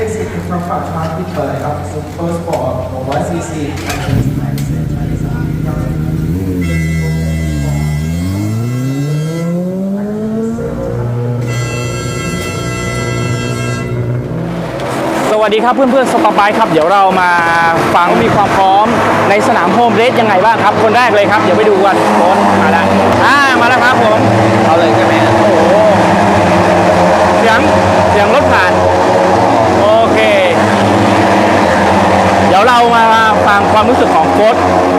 exit from Fatma Pitbull of Super Sport 100cc and สวัสดีครับเพื่อนๆสปาร์ไบค์ครับ เดี๋ยวเรามาฟังมีความพร้อมในสนามโฮมเรสยังไงบ้างครับ คนแรกเลยครับ เดี๋ยวไปดูกันโค้ชมาแล้วอ่ามาแล้วครับผม เอาเลยใช่ไหมโอ้โหเสียงเสียงรถผ่าน โอเค เดี๋ ยวเรามาฟังความรู้สึกของโค้ช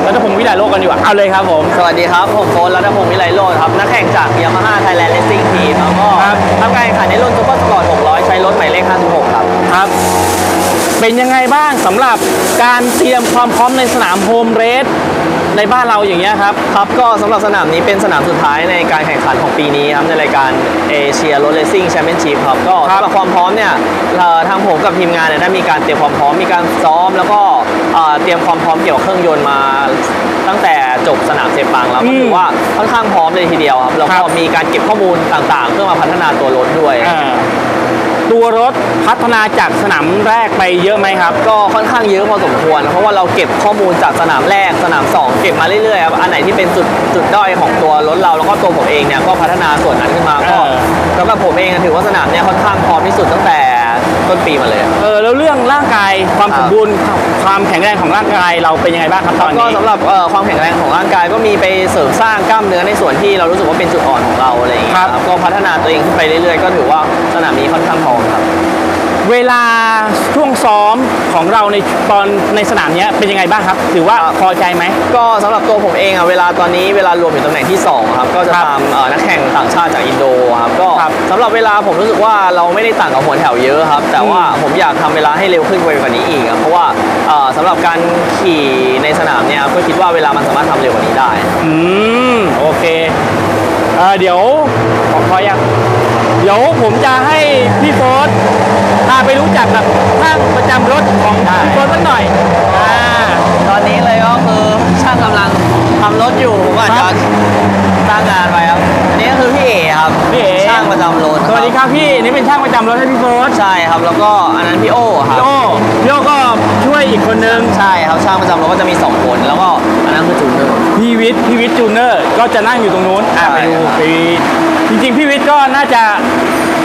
รัตพงศ์วิไลโลกกันดีกว่าเอาเลยครับผม สวัสดีครับ ผมโค้ชรัตพงศ์วิไลโรจน์ครับ นักแข่งจากยามาฮ่าไทยแลนด์เลสซิ่งทีมแล้วก็ครับทำการแข่งขันในรุ่นซูเปอร์สปอร์ต600 ใช้รถหมายเลข 56 ครับครับ เป็นยังไงบ้างสำหรับการเตรียมความพร้อมในสนามโฮมเรส ในบ้านเราอย่างเงี้ยครับครับก็สำหรับสนามนี้เป็นสนามสุดท้ายในการแข่งขันของปีนี้ครับในรายการเอเชียรถเลสซิ่งแชมเปี้ยนชิพครับก็ครับสำหรับความพร้อมเนี่ยเอ่อทางผมกับทีมงานเนี่ยได้มีการเตรียมความพร้อมมีการซ้อม แล้วก็เอ่อเตรียมความพร้อมเกี่ยวกับเครื่องยนต์มาตั้งแต่จบสนามเซปังแล้วก็ถือว่าค่อนข้างพร้อมเลยทีเดียวครับแล้วครัก็บมีการเก็บข้อมูลต่างๆ เพื่อมาพัฒนาตัวรถด้วยอ่า ตัวรถพัฒนาจากสนามแรกไปเยอะไหมครับ ก็ค่อนข้างเยอะพอสมควร เพราะว่าเราเก็บข้อมูลจากสนามแรกสนาม 2 เก็บมาเรื่อยๆครับอันไหนที่เป็นจุดจุดด้อยของตัวรถเราแล้วก็ตัวผมเองเนี่ยก็พัฒนาส่วนนั้นขึ้นมาก็เออสำหรับผมเองถือว่าสนามเนี่ยค่อนข้างพร้อมที่สุดตั้งแต่ ต้นปีมาเลย เออแล้วเรื่องร่างกายความครัสบมบูรณ์ความแข็งแรงของร่างกายเราเป็นยังไงบ้างครับตอนก็นี้ สำหรับเอ่อความแข็งแรงของร่างกายก็มีไปเสริมสร้างกล้ามเนื้อในส่วนที่เรารู้สึกว่าเป็นจุดอ่อนของเราอะไรอย่างเงี้ยครับครับก็พัฒนาตัวเองขึ้นไปเรื่อยๆ ก็ถือว่าสนามนี้ค่อนข้างพร้อมครับ เวลาช่วงซ้อมของเราในตอนในสนามเนี้ยเป็นยังไงบ้างครับ ถือว่าครับพอใจไหม ก็สำหรับตัวผมเองอะเวลาตอนนี้เวลารวมอยู่ตำแหน่งที่2ครับก็จะครับตามเอ่อนักแข่งต่างชาติจากอินโดครับก็ครับสำหรับเวลาผมรู้สึกว่าเราไม่ได้ต่างกับหัวแถวเยอะครับ แต่ว่าอืมผมอยากทำเวลาให้เร็วขึ้นไปกว่านี้อีกครับเพราะว่าเอ่อสำหรับการขี่ในสนามเนี่ยก็คิดว่าเวลามันสามารถทำเร็วกว่านี้ได้ อืม โอเคเอ่อเดี๋ยวขอขอยังเดี๋ยวผมจะให้พี่โฟส พาไปรู้จักกับช่างประจำรถของพี่โฟสสักหน่อยอ่า ตอนนี้เลยก็คือช่างกำลังทำรถอยู่ผมอาจครัจะบสร้างงานไปครับอันนี้ก็คือพี่เอครับพี่เอ๋ ช่างประจำรถสวัสดีครับพี่นี่เป็นช่างประจำรถให้พี่โฟสใช่ครับ แล้วก็อันนั้นพี่โอครับพี่โอพี่โอก็ช่วยอีกคนนึงใช่ครับช่างประจำรถก็จะมีสองคนแล้วก็อันนั้นคือจูนเนอร์ พี่วิทย์พี่วิทย์จูเนอร์ก็จะนั่งอยู่ตรงนู้นอะใช่ไปดูครับ ไปจริงๆพี่วิทย์ก็น่าจะ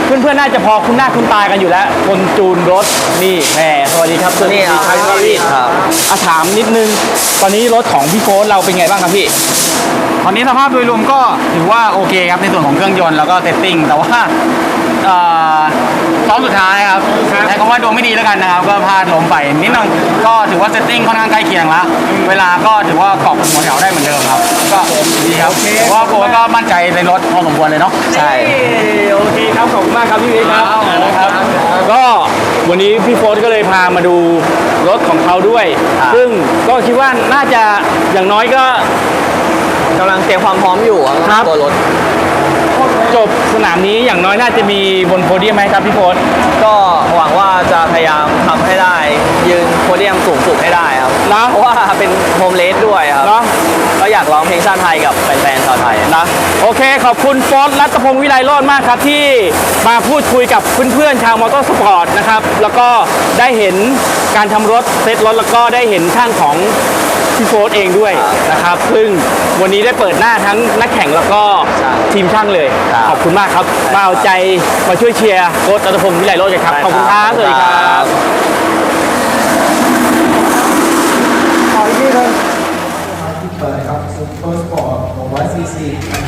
เพื่อนๆน่าจะพอคุ้นหน้าคุ้นตากันอยู่แล้ว คนจูนรถนี่แหมสวัสดีครับนี่ครับสวัสดีครับพี่พี่วิทย์ครับอะถามนิดนึง ตอนนี้รถของพี่โค้ดเราเป็นไงบ้างครับพี่ ตอนนี้สภาพโดยรวมก็ถือว่าโอเคครับในส่วนของเครื่องยนต์แล้วก็เซตติ้งแต่ว่าเอ่อ ซ้อมสุดท้ายครับใช้คำว่าดวงไม่ดีแล้วกันนะครับ ก็พลาดล้มไปนิดหนึงก็ถือว่าเซตติ้งค่อนข้างใกล้เคียงแล้วเวลาก็ถือว่าเกาะกลุ่มหัวแถวได้เหมือนเดิมครับ ก็ดีครับเพราะว่าโค้ชก็มั่นใจในรถพอสมควรเลยเนาะใช่โอเคครับขอบคุณมากครับพี่วิทย์ครับครับนะครับก็วันนี้พี่โฟสก็เลยพามาดูรถของเขาด้วยครับซึ่งก็คิดว่าน่าจะอย่างน้อยก็กำลังเตรียมความพร้อมอยู่ครับตัวรถ จบสนามนี้อย่างน้อยน่าจะมีบนโพเดียมไหมครับพี่โฟสก็หวังว่าจะพยายามทำให้ได้ ยืนโพเดียมสูงสุดให้ได้ครับนะเพราะว่าเป็นโฮมเลสด้วยครับ เนาะก็อยากร้องเพลงชาติไทยกับแฟนๆชาวไทยนะ โอเคขอบคุณโฟสรัตพงศ์วิไลโรจน์มากครับที่มาพูดคุยกับเพื่อนๆชาวมอเตอร์สปอร์ตนะครับแล้วก็ได้เห็น การทำรถเซตรถแล้วก็ได้เห็นช่างของพี่โฟสเองด้วยนะครับ ซึ่งวันนี้ได้เปิดหน้าทั้งนักแข่งแล้วก็ใช่ทีมช่างเลย ครับขอบคุณมากครับ มาเอาใจมาช่วยเชียร์โค้ชรัตพงศ์วิไลโรจน์กันครับ ขอบคุณครับ สวัสดีครับ Pitbull of Super Sport 100cc and